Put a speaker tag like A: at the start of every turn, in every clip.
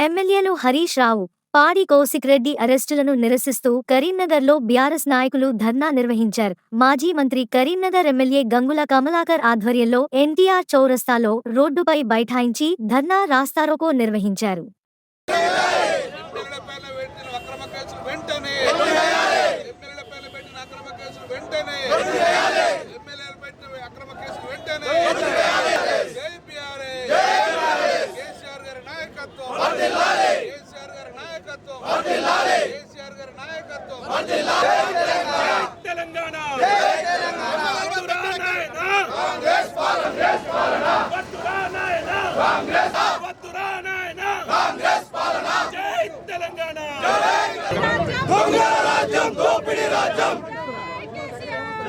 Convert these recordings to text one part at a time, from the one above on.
A: ఎమ్మెల్యేలు హరీష్ రావు పాడి కౌశిక్ రెడ్డి అరెస్టులను నిరసిస్తూ కరీంనగర్లో బీఆర్ఎస్ నాయకులు ధర్నా నిర్వహించారు. మాజీ మంత్రి కరీంనగర్ ఎమ్మెల్యే గంగుల కమలాకర్ ఆధ్వర్యంలో ఎన్టీఆర్ చౌరస్తాలో రోడ్డుపై బైఠాయించి ధర్నా రాస్తారోకో నిర్వహించారు
B: ఎమ్మెల్యేల పైన పెట్టిన అక్రమ కేసులు వెంటనే ఎమ్మెల్యేల పైన పెట్టిన అక్రమ కేసులు వెంటనే ఎమ్మెల్యేల పెట్టిన అక్రమ కేసులు వెంటనే జై పిఆర్ఏ కేసీఆర్ గారి నాయకత్వం కేసీఆర్ గారి నాయకత్వం కేసీఆర్ గారి నాయకత్వం
C: తెలంగాణ జై తెలంగాణ కేసీఆర్ గారు
B: కాంగ్రెస్ పాలన నాయన కాంగ్రెస్ మీ రాజ్యం ఇదే మీ రాజ్యం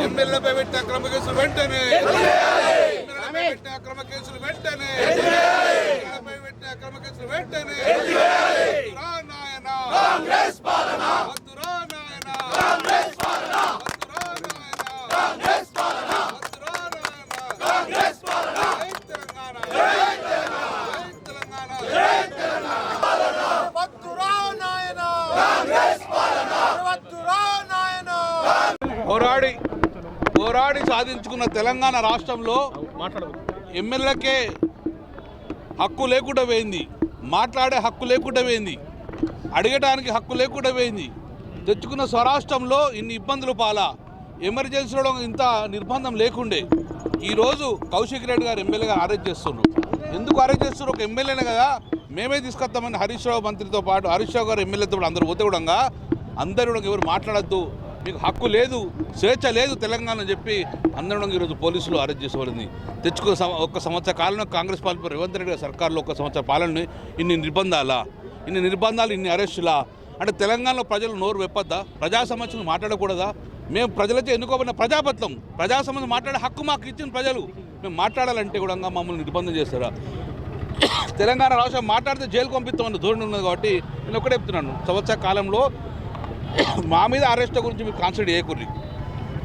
B: పాలన ఎమ్మెల్యేలపై పెట్టిన అక్రమ కేసులు వెంటనే. ఎమ్మెల్యేలపై పెట్టిన అక్రమ కేసులు వెంటనే. ఎమ్మెల్యేలపై పెట్టిన అక్రమ కేసులు వెంటనే. వద్దురా నాయన కాంగ్రెస్ పాలన. పోరాడి. పోరాడి సాధించుకున్న తెలంగాణ రాష్ట్రంలో ఎమ్మెల్యేలకే హక్కు లేకుండా పోయింది. మాట్లాడే హక్కు లేకుండా పోయింది. అడగడానికి హక్కు లేకుండా పోయింది. తెచ్చుకున్న స్వరాష్ట్రంలో ఇన్ని ఇబ్బందులు పాలా. ఎమర్జెన్సీలో ఇంత నిర్బంధం లేకుండే. ఈరోజు కౌశిక్ రెడ్డి గారు ఎమ్మెల్యేగా అరెస్ట్ చేస్తున్నారు ఎందుకు అరెస్ట్ చేస్తున్నారు ఒక ఎమ్మెల్యేనే కదా. మేమే తీసుకొస్తామని హరీష్ రావు మంత్రితో పాటు హరీష్ రావు గారు ఎమ్మెల్యేతో అందరూ పోతే కూడా అందరూ కూడా ఎవరు మాట్లాడద్దు. మీకు హక్కు లేదు స్వేచ్ఛ లేదు తెలంగాణ అని చెప్పి అందరం ఈరోజు పోలీసులు అరెస్ట్ చేసుకోవాలని తెచ్చుకో ఒక సంవత్సర కాలంలో కాంగ్రెస్ పాలన రేవంత్ రెడ్డి సర్కార్లో ఒక సంవత్సర పాలనని ఇన్ని నిర్బంధాలా? ఇన్ని నిర్బంధాలు ఇన్ని అరెస్టులా? అంటే తెలంగాణలో ప్రజలు నోరు వెప్పద్దా? ప్రజా సమస్యలు మాట్లాడకూడదా? మేము ప్రజలచే ఎన్నుకోబడిన ప్రజాపత్రం ప్రజా సమస్య మాట్లాడే హక్కు మాకు ఇచ్చిన ప్రజలు. మేము మాట్లాడాలంటే కూడా మమ్మల్ని నిర్బంధం చేస్తారా? తెలంగాణ రాష్ట్రం మాట్లాడితే జైలు పంపిస్తామన్న ధోరణి ఉన్నది కాబట్టి నేను ఒకటే చెప్తున్నాను. సంవత్సర కాలంలో మా మీద అరెస్ట్ గురించి మీరు కాన్సన్ట్రేట్ చేయకూరి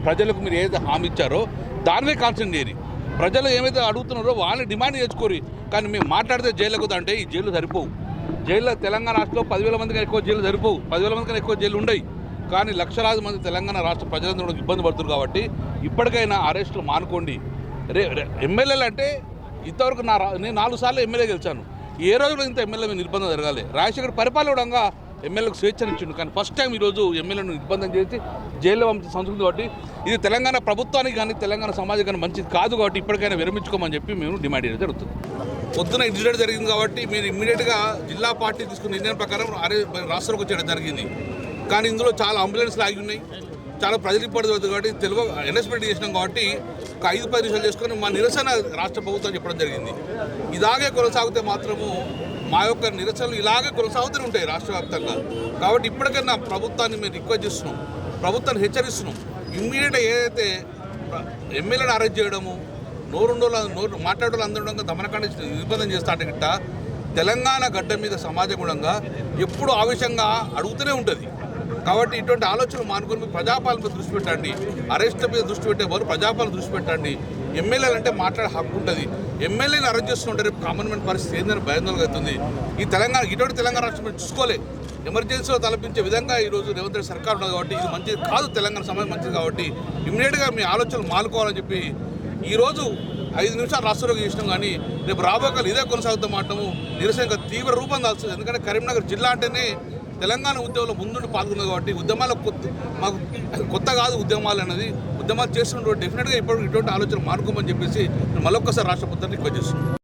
B: ప్రజలకు మీరు ఏదైతే హామీ ఇచ్చారో దానిమే కాన్సెంట్ కాన్సన్ట్రేట్ చేయరు ప్రజలు ఏమైతే అడుగుతున్నారో వాళ్ళని డిమాండ్ చేసుకోరు కానీ మేము మాట్లాడితే జైలుకు అంటే ఈ జైలు సరిపోవు. జైల్లో తెలంగాణ రాష్ట్రంలో పదివేల మందికి ఎక్కువ జైలు సరిపోవు. పదివేల మందికి ఎక్కువ జైలు ఉండవు కానీ లక్షలాది మంది తెలంగాణ రాష్ట్ర ప్రజలందరూ కూడా ఇబ్బంది పడుతున్నారు కాబట్టి ఇప్పటికైనా అరెస్టులు మానుకోండి. రే ఎమ్మెల్యేలు అంటే ఇంతవరకు నా రా- నేను నాలుగు సార్లు ఎమ్మెల్యే గెలిచాను. ఏ రోజు కూడా ఇంత ఎమ్మెల్యే మీద నిర్బంధం జరగాలి. రాజశేఖర్ పరిపాలనగా ఎమ్మెల్యేలకు స్వేచ్ఛనిచ్చిండు కానీ ఫస్ట్ టైం ఈరోజు ఎమ్మెల్యేను ఇబ్బంది చేసి జైల్లో పంపించిన సంస్కృతి కాబట్టి ఇది తెలంగాణ ప్రభుత్వానికి కానీ తెలంగాణ సమాజం కానీ మంచిది కాదు కాబట్టి ఇప్పటికైనా విరమించుకోమని చెప్పి మేము డిమాండ్ చేయడం జరుగుతుంది. పొద్దున ఇన్సిడెంట్ జరిగింది కాబట్టి మీరు ఇమ్మీడియట్గా జిల్లా పార్టీ తీసుకున్న నిర్ణయం ప్రకారం అరే రాష్ట్రంకి వచ్చేయడం జరిగింది. కానీ ఇందులో చాలా అంబులెన్స్లు ఆగి ఉన్నాయి. చాలా ప్రజలు ఇబ్బంది కాబట్టి తెలుగు అనౌన్స్మెంట్ చేసినాం కాబట్టి ఒక ఐదు పది నిమిషాలు చేసుకొని మా నిరసన రాష్ట్ర ప్రభుత్వం చెప్పడం జరిగింది. ఇలాగే కొనసాగితే మాత్రము మా యొక్క నిరసనలు ఇలాగే కొనసాగుతూనే ఉంటాయి రాష్ట్ర వ్యాప్తంగా. కాబట్టి ఇప్పటికైనా ప్రభుత్వాన్ని మేము రిక్వెస్ట్ చేస్తున్నాం. ప్రభుత్వాన్ని హెచ్చరిస్తున్నాం. ఇమ్మీడియట్గా ఏదైతే ఎమ్మెల్యేని అరెస్ట్ చేయడము నోరుండో నోరు మాట్లాడోళ్ళు అందడం దమనకాండ నిర్బంధం చేస్తాడు గిట్ట తెలంగాణ గడ్డ మీద సమాజ గుణంగా ఎప్పుడు ఆవేశంగా అడుగుతూనే ఉంటుంది. కాబట్టి ఇటువంటి ఆలోచనలు మానుకొని మీరు దృష్టి పెట్టండి. అరెస్ట్ల మీద దృష్టి పెట్టే వారు ప్రజాపాలన దృష్టి పెట్టండి. ఎమ్మెల్యేలు అంటే మాట్లాడే హక్కు ఉంటుంది. ఎమ్మెల్యేని అరెస్ట్ చేస్తుంటే రేపు కామన్ మ్యాన్ పరిస్థితి ఏందని భయాందోళన అవుతుంది ఈ తెలంగాణ ఇటువంటి తెలంగాణ రాష్ట్రం మీరు చూసుకోలే. ఎమర్జెన్సీలో తలపించే విధంగా ఈరోజు రేవంత్ రెడ్డి సర్కార్ ఉన్నది కాబట్టి ఇది మంచిది కాదు తెలంగాణ సమయం మంచిది కాబట్టి ఇమీడియట్గా మీ ఆలోచనలు మాలుకోవాలని చెప్పి ఈరోజు ఐదు నిమిషాలు రాష్ట్రంలోకి చేసినాం కానీ రేపు రాబోకాలు ఇదే కొనసాగుతాం మాటము నిరసన తీవ్ర రూపం దాల్సింది ఎందుకంటే కరీంనగర్ జిల్లా అంటేనే తెలంగాణ ఉద్యమంలో ముందుండి పాల్గొన్నది కాబట్టి ఉద్యమాలకు కొత్త మాకు కొత్త కాదు ఉద్యమాలు అనేది ఉద్యమాలు చేస్తున్నటువంటి డెఫినెట్గా ఇప్పుడు ఇటువంటి ఆలోచన మానుకోమని చెప్పేసి మళ్ళొక్కసారి రాష్ట్ర ప్రభుత్వాన్ని రిక్వెస్ట్ చేస్తున్నాను